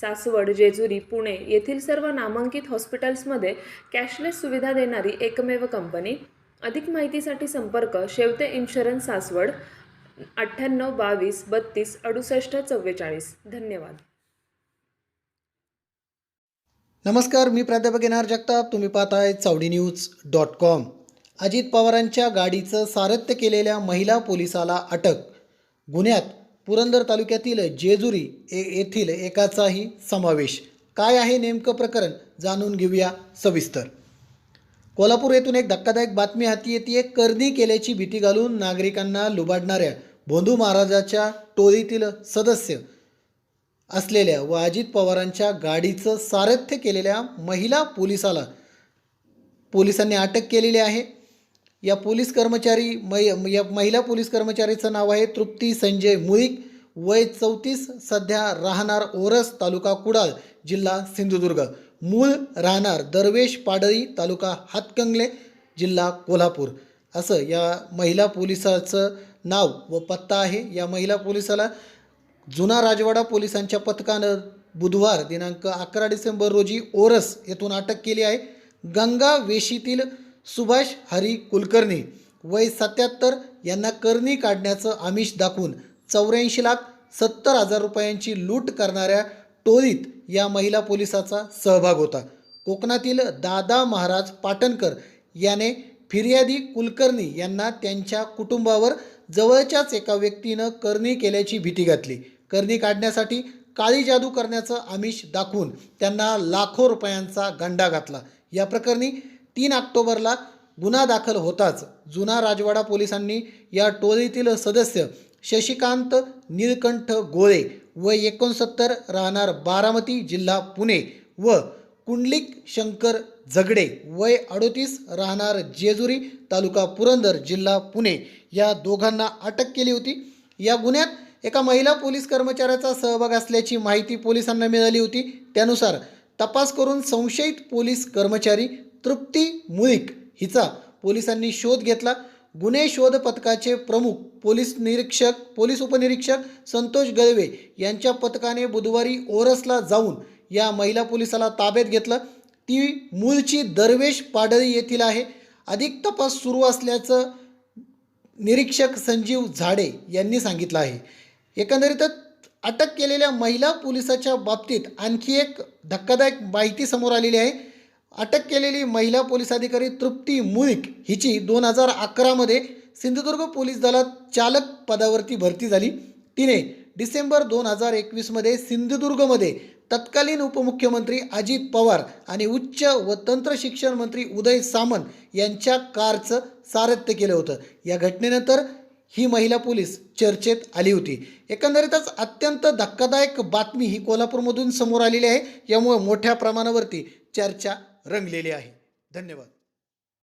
सासवड जेजुरी पुणे येथील सर्व नामांकित हॉस्पिटल्समध्ये कॅशलेस सुविधा देणारी एकमेव कंपनी. अधिक माहितीसाठी संपर्क शेवते इन्शुरन्स सासवड अठ्ठ्याण्णव बावीस बत्तीस अडुसष्ट चव्वेचाळीस. धन्यवाद. नमस्कार मी प्राध्यापक येणार जगताप. तुम्ही पाहताय Chavadi news dot com. Ajit पवारांच्या गाडीचं सारथ्य केलेल्या महिला पोलिसाला अटक. गुन्ह्यात पुरंदर तालुक्यातील जेजुरी ए येथील एकाचाही समावेश. काय आहे नेमकं प्रकरण? जाणून घेऊया सविस्तर. कोल्हापूर येथून एक धक्कादायक बातमी हाती येते करणी केल्याची भीती घालून नागरिकांना लुबाडणाऱ्या भोंदू महाराजाच्या टोळीतील सदस्य असलेल्या व अजित पवारांच्या गाडीचं सारथ्य केलेल्या महिला पोलिसाला पोलिसांनी अटक केलेली आहे. या पोलीस कर्मचारी मै या महिला पोलीस कर्मचारीचं नाव आहे तृप्ती संजय मुळीक. वय चौतीस सध्या राहणार ओरस तालुका कुडाळ जिल्हा सिंधुदुर्ग. मूळ राहणार दरवेश पाडळी तालुका हातकंगले जिल्हा कोल्हापूर. असं या महिला पोलिसाचं नाव व पत्ता आहे. या महिला पोलिसाला जुना राजवाडा पोलिसांच्या पथकानं बुधवार दिनांक अकरा डिसेंबर रोजी ओरस येथून अटक केली आहे. गंगा वेशीतील सुभाष हरी कुलकर्णी वय सत्याहत्तर यांना करणी काढण्याचं आमिष दाखवून चौऱ्याऐंशी लाख सत्तर हजार रुपयांची लूट करणाऱ्या टोळीत या महिला पोलिसाचा सहभाग होता. कोकणातील दादा महाराज पाटणकर याने फिर्यादी कुलकर्णी यांना त्यांच्या कुटुंबावर जवळच्याच एका व्यक्तीनं करणी केल्याची भीती घातली. करणी काढण्यासाठी काळी जादू करण्याचं आमिष दाखवून त्यांना लाखो रुपयांचा गंडा घातला. या प्रकरणी तीन ऑक्टोबरला गुन्हा दाखल होताच. जुना राजवाडा पोलिसांनी या टोळीतील सदस्य शशिकांत निळकंठ गोळे व एकोणसत्तर राहणार बारामती जिल्हा पुणे व कुंडलिक शंकर झगडे वय अडोतीस राहणार जेजुरी तालुका पुरंदर जिल्हा पुणे या दोघांना अटक केली होती. या गुन्ह्यात एका महिला पोलीस कर्मचाऱ्याचा सहभाग असल्याची माहिती पोलिसांना मिळाली होती. त्यानुसार तपास करून संशयित पोलीस कर्मचारी तृप्ती मुळीक हिचा पोलिसांनी शोध घेतला. गुन्हे शोध पथकाचे प्रमुख पोलीस निरीक्षक पोलीस उपनिरीक्षक संतोष गळवे यांच्या पथकाने बुधवारी ओरसला जाऊन या महिला पोलिसाला ताब्यात घेतलं. ती मूळची दरवेश पाडळी येथील आहे. अधिक तपास सुरू असल्याचं निरीक्षक संजीव झाडे यांनी सांगितलं आहे. एकंदरीतच अटक केलेल्या महिला पोलिसाच्या बाबतीत आणखी एक धक्कादायक माहिती समोर आलेली आहे. अटक केलेली महिला पोलीस अधिकारी तृप्ती मुळीक हिची दोन हजार अकरामध्ये सिंधुदुर्ग पोलीस दलात चालक पदावरती भरती झाली. तिने डिसेंबर दोन हजार एकवीसमध्ये सिंधुदुर्गमध्ये तत्कालीन उपमुख्यमंत्री अजित पवार आणि उच्च व तंत्र शिक्षण मंत्री उदय सामंत यांच्या कारचं सारथ्य केलं होतं. या घटनेनंतर ही महिला पोलीस चर्चेत आली होती. एकंदरीतच अत्यंत धक्कादायक बातमी ही कोल्हापूरमधून समोर आलेली आहे. यामुळे मोठ्या प्रमाणावरती चर्चा रंगलेली आहे. धन्यवाद.